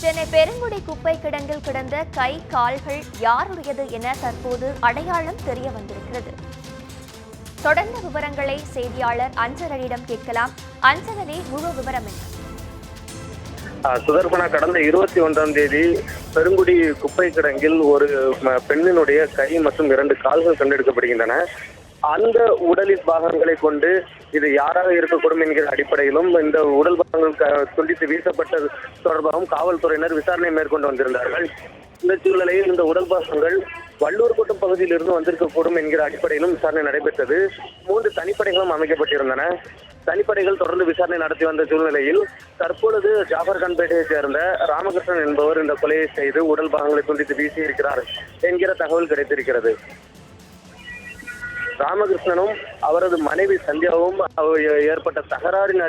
சென்னை பெருங்குடி குப்பை கிடங்கில் கிடந்த கை கால்கள் யாருடையது என தற்போது அடையாளம் தெரிய வந்திருக்கிறது. தொடர்ந்த விவரங்களை செய்தியாளர் அஞ்சலனிடம் கேட்கலாம். அஞ்சலனே முழு விவரம் என்ன? ஆஹ் சுதர்பனா கடந்த இருபத்தி ஒன்றாம் தேதி பெருங்குடி குப்பை கிடங்கில் ஒரு பெண்ணினுடைய கை மற்றும் இரண்டு கால்கள் கண்டெடுக்கப்படுகின்றன. அந்த உடலின் பாகங்களை கொண்டு இது யாராக இருக்கக்கூடும் என்கிற அடிப்படையிலும் இந்த உடல் பாகங்கள் க- துண்டித்து வீசப்பட்டது தொடர்பாகவும் காவல்துறையினர் விசாரணை மேற்கொண்டு வந்திருந்தார்கள். இந்த சூழ்நிலையில் இந்த உடல் பாகங்கள் வள்ளூர் கூட்டம் பகுதியில் இருந்து வந்திருக்கக்கூடும் என்கிற அடிப்படையிலும் விசாரணை நடைபெற்றது. மூன்று தனிப்படைகளும் அமைக்கப்பட்டிருந்தன. தனிப்படைகள் தொடர்ந்து விசாரணை நடத்தி வந்த சூழ்நிலையில் தற்பொழுது ஜாஃபர்கான்பேட்டையைச் சேர்ந்த ராமகிருஷ்ணன் என்பவர் இந்த கொலையை செய்து உடல் பாகங்களை துண்டித்து வீசியிருக்கிறார் என்கிற தகவல் கிடைத்திருக்கிறது. ராமகிருஷ்ணனும் அவரது மனைவி சந்தியாவும் ஏற்பட்ட தகராறின்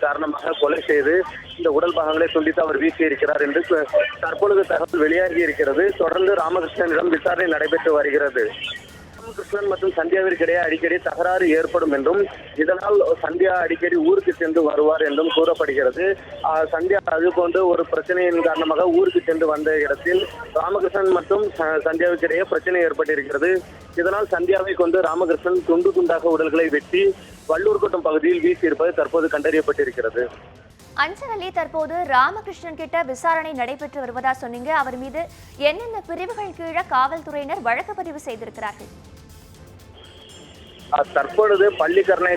காரணமாக கொலை செய்து இந்த உடல் பாகங்களை துண்டித்து அவர் வீசியிருக்கிறார் என்று தற்பொழுது தகவல் வெளியாகி இருக்கிறது. தொடர்ந்து ராமகிருஷ்ணனிடம் விசாரணை நடைபெற்று வருகிறது. ராமகிருஷ்ணன் மற்றும் சந்தியாவிற்கிடையே அடிக்கடி தகராறு ஏற்படும் என்றும் இதனால் சந்தியா அடிக்கடி ஊருக்கு சென்று வருவார் என்றும் கூறப்படுகிறது. சந்தியா அது போன்று ஒரு பிரச்சனையின் காரணமாக ஊருக்கு சென்று வந்த இடத்தில் ராமகிருஷ்ணன் மற்றும் ச- பிரச்சனை ஏற்பட்டிருக்கிறது. இதனால் சந்தியாவை கொண்டு ராமகிருஷ்ணன் துண்டு துண்டாக உடல்களை வெட்டி வள்ளூர்கோட்டம் பகுதியில் வீசியிருப்பது தற்போது கண்டறியப்பட்டிருக்கிறது. அஞ்சலி தற்போது ராமகிருஷ்ணன் கிட்ட விசாரணை நடைபெற்று வருவதா சொன்னீங்க. அவர் மீது என்னென்ன பிரிவுகள் கீழே காவல்துறையினர் வழக்கு பதிவு செய்திருக்கிறார்கள்? தற்பொழுது பள்ளிக்கரணை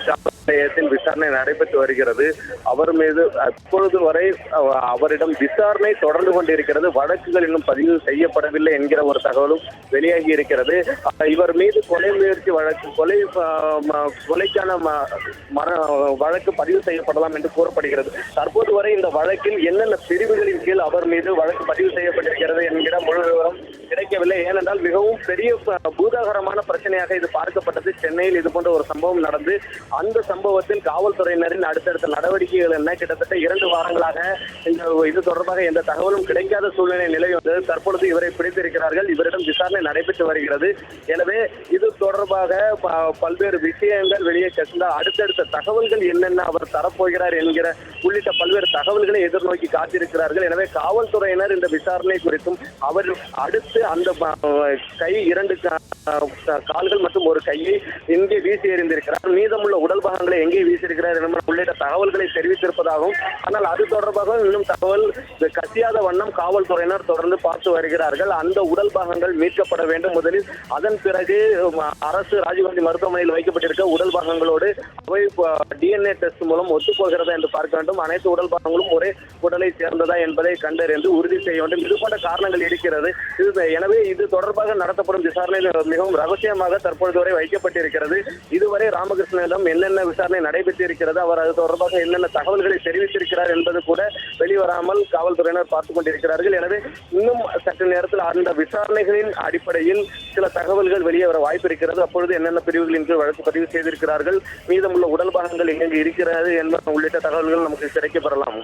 நிலையத்தில் விசாரணை நடைபெற்று வருகிறது. அவர் மீது அப்பொழுது வரை அவரிடம் விசாரணை தொடர்ந்து கொண்டிருக்கிறது. வழக்குகள் இன்னும் பதிவு செய்யப்படவில்லை என்கிற ஒரு தகவலும் வெளியாகி இருக்கிறது. இவர் மீது கொலை முயற்சி வழக்கு கொலை கொலைக்கான ம- மர வழக்கு பதிவு செய்யப்படலாம் என்று கூறப்படுகிறது. தற்போது வரை இந்த வழக்கில் என்னென்ன பிரிவுகளின் கீழ் அவர் மீது வழக்கு பதிவு செய்யப்பட்டிருக்கிறது என்கிற முழு விவரம் கிடைக்கவில்லை. ஏனென்றால் மிகவும் பெரிய பூதாகரமான பிரச்சனையாக இது பார்க்கப்பட்டது. சென்னையில் இது போன்ற ஒரு சம்பவம் நடந்து அந்த சம்பவத்தில் காவல்துறையினரின் அடுத்தடுத்த நடவடிக்கைகள் என்ன? கிட்டத்தட்ட இரண்டு வாரங்களாக இந்த இது தொடர்பாக எந்த தகவலும் கிடைக்காத சூழ்நிலை நிலை வந்தது. தற்பொழுது இவரை பிடித்திருக்கிறார்கள். இவரிடம் விசாரணை நடைபெற்று வருகிறது. எனவே இது தொடர்பாக பல்வேறு விஷயங்கள் வெளியே கசிந்தால் அடுத்தடுத்த தகவல்கள் என்னென்ன அவர் தரப்போகிறார் என்கிற உள்ளிட்ட பல்வேறு தகவல்களை எதிர்நோக்கி காத்திருக்கிறார்கள். எனவே காவல்துறையினர் இந்த விசாரணை குறித்தும் அவர் அடுத்து அந்த கை இரண்டு கால்கள் மற்றும் ஒரு கையை இங்கே வீசி எறிந்திருக்கிறார். மீதமுள்ள உடல் பாகங்கள் எங்கே வீசியிருக்கிறார் என்ற உள்ளிட்ட தகவல்களை தெரிவித்திருப்பதாகவும் ஆனால் அது தொடர்பாக இன்னும் தகவல் கசியாத வண்ணம் காவல்துறையினர் தொடர்ந்து பார்த்து வருகிறார்கள். அந்த உடல் பாகங்கள் மீட்கப்பட வேண்டும். முதலில் அதன் பிறகு அரசு ராஜீவ்காந்தி மருத்துவமனையில் வைக்கப்பட்டிருக்க உடல் பாகங்களோடு அவை டிஎன்ஏ டெஸ்ட் மூலம் ஒத்துப்போகிறதா என்று பார்க்க வேண்டும். அனைத்து உடல் பாகங்களும் ஒரே உடலை சேர்ந்ததா என்பதை கண்டறிந்து உறுதி செய்ய வேண்டும். இது போன்ற காரணங்கள் இருக்கிறது. இது எனவே இது தொடர்பாக நடத்தப்படும் விசாரணை மிகவும் ரகசியமாக தற்பொழுது வரை வைக்கப்பட்டிருக்கிறது. இதுவரை ராமகிருஷ்ணனிடம் என்னென்ன விசாரணை நடைபெற்றிருக்கிறது. அவர் அது தொடர்பாக என்னென்ன தகவல்களை தெரிவித்திருக்கிறார் என்பது கூட வெளிவராமல் காவல்துறையினர் பார்த்துக் கொண்டிருக்கிறார்கள். எனவே இன்னும் சற்று நேரத்தில் அந்த விசாரணைகளின் அடிப்படையில் சில தகவல்கள் வெளியே வர வாய்ப்பு இருக்கிறது. அப்பொழுது என்னென்ன பிரிவுகளின் கீழ் வழக்கு பதிவு செய்திருக்கிறார்கள் மீதமுள்ள உடல் பாகங்கள் எங்கே இருக்கிறது என்பது உள்ளிட்ட தகவல்கள் நமக்கு கிடைக்கப்பெறலாம்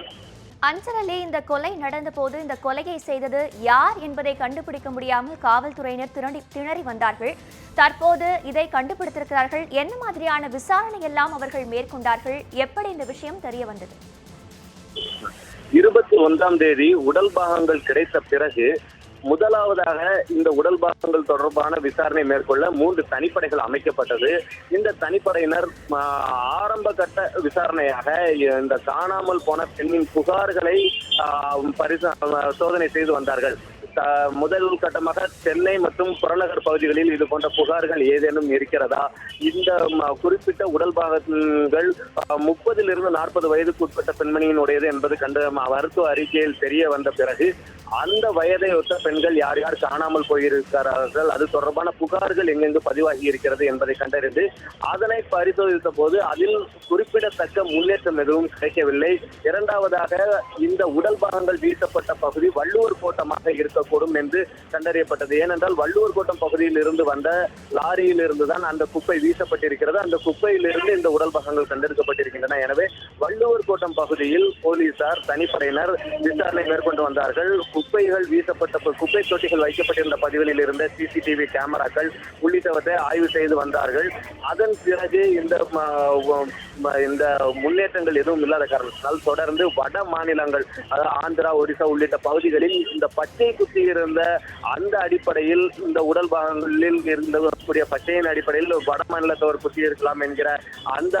அஞ்சலி இந்த கொலை நடந்தபோது இந்த கொலையை செய்தது யார் என்பதை கண்டுபிடிக்க முடியாமல் காவல்துறையினர் திரண்டி திணறி வந்தார்கள். தற்போது இதை கண்டுபிடித்திருக்கிறார்கள். என்ன மாதிரியான விசாரணை எல்லாம் அவர்கள் மேற்கொண்டார்கள்? எப்படி இந்த விஷயம் தெரிய வந்தது? இருபத்தி ஒன்றாம் தேதி உடல் பாகங்கள் கிடைத்த பிறகு முதலாவதாக இந்த உடல் பாகங்கள் தொடர்பான விசாரணை மேற்கொள்ள மூன்று தனிப்படைகள் அமைக்கப்பட்டது. இந்த தனிப்படையினர் ஆரம்ப கட்ட விசாரணையாக இந்த காணாமல் போன பெண்ணின் புகார்களை ஆ, பரிசோ சோதனை செய்து வந்தார்கள். முதல் கட்டமாக சென்னை மற்றும் புறநகர் பகுதிகளில் இது போன்ற புகார்கள் ஏதேனும் இருக்கிறதா? இந்த குறிப்பிட்ட உடல் பாகங்கள் முப்பதிலிருந்து நாற்பது வயதுக்கு உட்பட்ட பெண்மணியினுடையது என்பது கண்டு மருத்துவ அறிக்கையில் தெரிய வந்த பிறகு அந்த வயதை ஒத்த பெண்கள் யார் யார் காணாமல் போயிருக்கிறார்கள்? அது தொடர்பான புகார்கள் எங்கெங்கு பதிவாகி இருக்கிறது என்பதை கண்டறிந்து அதனை பரிசோதித்த போது அதில் குறிப்பிடத்தக்க முன்னேற்றம் எதுவும் கிடைக்கவில்லை. இரண்டாவதாக இந்த உடல் பாகங்கள் வீசப்பட்ட பகுதி வள்ளுவர் கோட்டமாக கொடும் என்று கண்டறியப்பட்டது. ஏனென்றால் வள்ளுவர் கோட்டம் பகுதியில் இருந்து வந்த லாரியில் இருந்துதான் அந்த குப்பை வீசப்பட்டிருக்கிறது. அந்த குப்பையிலிருந்து இந்த உடல் பாகங்கள் கண்டெடுக்கப்பட்டிருக்கின்றன. எனவே வள்ளுவர் கோட்டம் பகுதியில் போலீசார் தனிப்படையினர் விசாரணை மேற்கொண்டு வந்தார்கள். குப்பைகள் வீசப்பட்ட குப்பை தொட்டிகள் வைக்கப்பட்டிருந்த பதிவுகளில் இருந்த சிசிடிவி கேமராக்கள் உள்ளிட்டவற்றை ஆய்வு செய்து வந்தார்கள். அதன் பிறகு இந்த இந்த முன்னேற்றங்கள் எதுவும் இல்லாத காரணத்தினால் தொடர்ந்து வட மாநிலங்கள் அதாவது ஆந்திரா ஒடிசா உள்ளிட்ட பகுதிகளில் இந்த பச்சை குத்தி அந்த அடிப்படையில் இந்த உடல் பாகங்களில் இருந்தக்கூடிய பச்சையின் அடிப்படையில் வட மாநிலத்தவர் குத்தியிருக்கலாம் என்கிற அந்த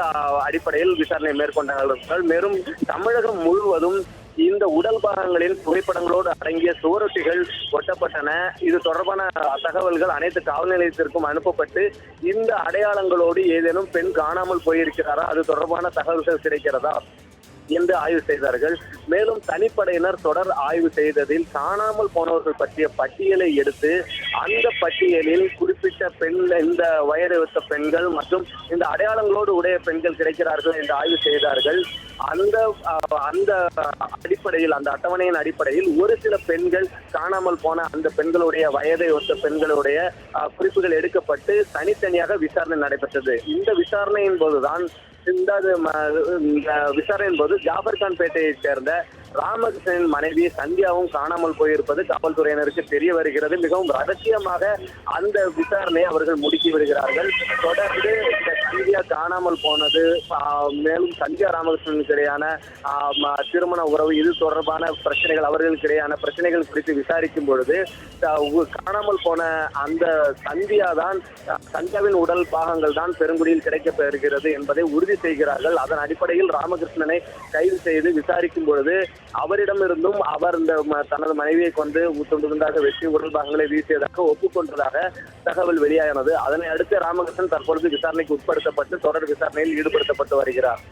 அடிப்படையில் விசாரணை மேற்கொண்டார்கள். மேலும் தமிழகம் முழுவதும் இந்த உடல் பாகங்களின் புகைப்படங்களோடு அடங்கிய சுவரொட்டிகள் ஒட்டப்பட்டன. இது தொடர்பான தகவல்கள் அனைத்து காவல் நிலையத்திற்கும் அனுப்பப்பட்டு இந்த அடையாளங்களோடு ஏதேனும் பெண் காணாமல் போயிருக்கிறாரா? அது தொடர்பான தகவல்கள் கிடைக்கிறதா? என்று ஆய்வு செய்தார்கள். மேலும் தனிப்படையினர் தொடர் ஆய்வு செய்ததில் காணாமல் போனவர்கள் பற்றிய பட்டியலை எடுத்து அந்த பட்டியலில் குறிப்பிட்ட பெண் இந்த வயதை பெண்கள் மற்றும் இந்த அடையாளங்களோடு உடைய பெண்கள் கிடைக்கிறார்கள் என்று ஆய்வு செய்தார்கள். அந்த அஹ், அந்த அடிப்படையில் அந்த அட்டவணையின் அடிப்படையில் ஒரு சில பெண்கள் காணாமல் போன அந்த பெண்களுடைய வயதை ஒத்த பெண்களுடைய அஹ், குறிப்புகள் எடுக்கப்பட்டு தனித்தனியாக விசாரணை நடைபெற்றது. இந்த விசாரணையின் போதுதான் இந்த இந்த விசாரணையின் போது ஜாபர் கான் பேட்டையைச் சேர்ந்த ராமகிருஷ்ணனின் மனைவி சந்தியாவும் காணாமல் போயிருப்பது காவல்துறையினருக்கு தெரிய வருகிறது. மிகவும் ரகசியமாக அந்த விசாரணையை அவர்கள் முடுக்கி விடுகிறார்கள். தொடர்ந்து இந்த காணாமல் போனது மேலும் சந்தியா ராமகிருஷ்ணனுக்கு இடையான திருமண உறவு இது தொடர்பான பிரச்சனைகள் அவர்களுக்கு இடையான பிரச்சனைகள் குறித்து விசாரிக்கும் பொழுது காணாமல் போன அந்த சந்தியா தான் சந்தியாவின் உடல் பாகங்கள் தான் பெருங்குடியில் கிடைக்கப்பெறுகிறது என்பதை உறுதி செய்கிறார்கள். அதன் அடிப்படையில் ராமகிருஷ்ணனை கைது செய்து விசாரிக்கும் பொழுது அவரிடமிருந்தும் அவர் இந்த தனது மனைவியை கொண்டு துண்டு துண்டாக வெட்டி உடல் பாகங்களை வீசியதாக ஒப்புக்கொண்டதாக தகவல் வெளியானது. அதனை அடுத்து ராமகிருஷ்ணன் தற்பொழுது விசாரணைக்கு உட்படுத்தப்பட்டு தொடர் விசாரணையில் ஈடுபடுத்தப்பட்டு வருகிறார்.